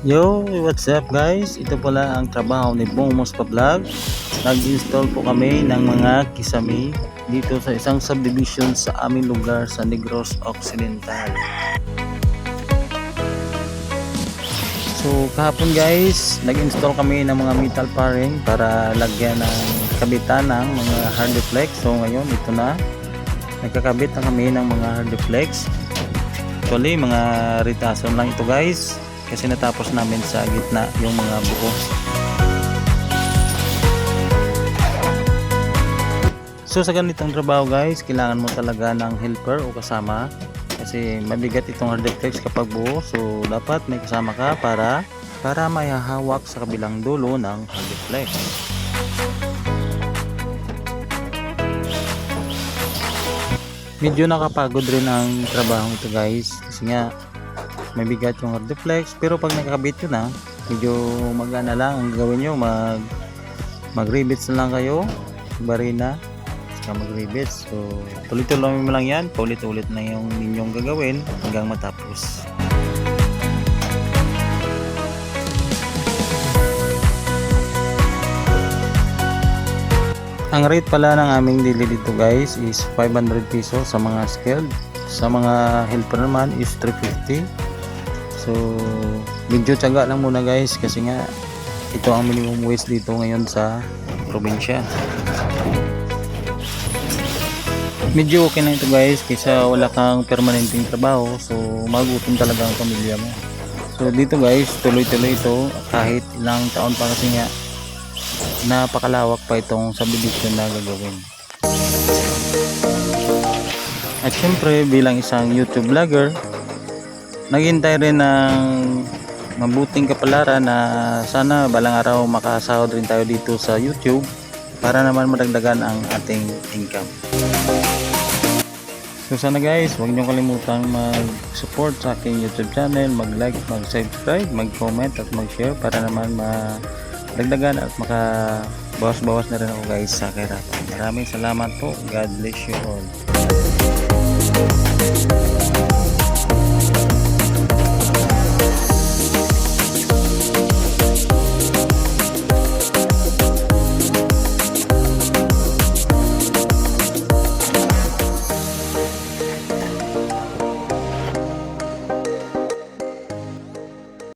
Yo, what's up guys? Ito pala ang trabaho ni Bong Mospa Vlog. Nag-install po kami ng mga kisame dito sa isang subdivision sa aming lugar sa Negros Occidental. So kahapon guys, nag-install kami ng mga metal paring para lagyan ng kabitan ng mga hard deflex. So ngayon ito na. Nagkakabit na kami ng mga hard deflex. Actually, mga ritason lang ito guys kasi natapos namin sa gitna yung mga buo. So sa ganitong trabaho guys kailangan mo talaga ng helper o kasama. Kasi mabigat itong hard deflex kapag buo. So dapat may kasama ka para para mahahawak sa kabilang dulo ng hard deflex medyo nakapagod rin ang trabaho ito guys. Kasi nga may bigat yung hard deflex pero pag nakakabit yun na medyo magana lang ang gawin nyo mag mag rivets na lang kayo barina saka mag rivets so tuloy-tuloy mo lang yan paulit-ulit na yung ninyong gagawin hanggang matapos. Ang rate pala ng aming daily dito guys is 500 pesos sa mga skilled sa mga helper naman is 350 So, medyo tiyaga lang muna guys kasi nga ito ang minimum wage dito ngayon sa probinsya. Medyo okay na ito guys kaysa wala kang permanenteng trabaho so magutom talaga ang pamilya mo. So dito guys tuloy-tuloy ito kahit ilang taon pa kasi nga napakalawak pa itong subdivision na gagawin. At syempre bilang isang YouTube vlogger naghintay rin ng mabuting kapalaran na sana balang araw makasahod rin tayo dito sa YouTube para naman madagdagan ang ating income. So sana guys, huwag niyo kalimutang mag-support sa aking YouTube channel, mag-like, mag-subscribe, mag-comment at mag-share para naman madagdagan at makabawas-bawas na rin ako guys sa kahirapan. Maraming salamat po. God bless you all.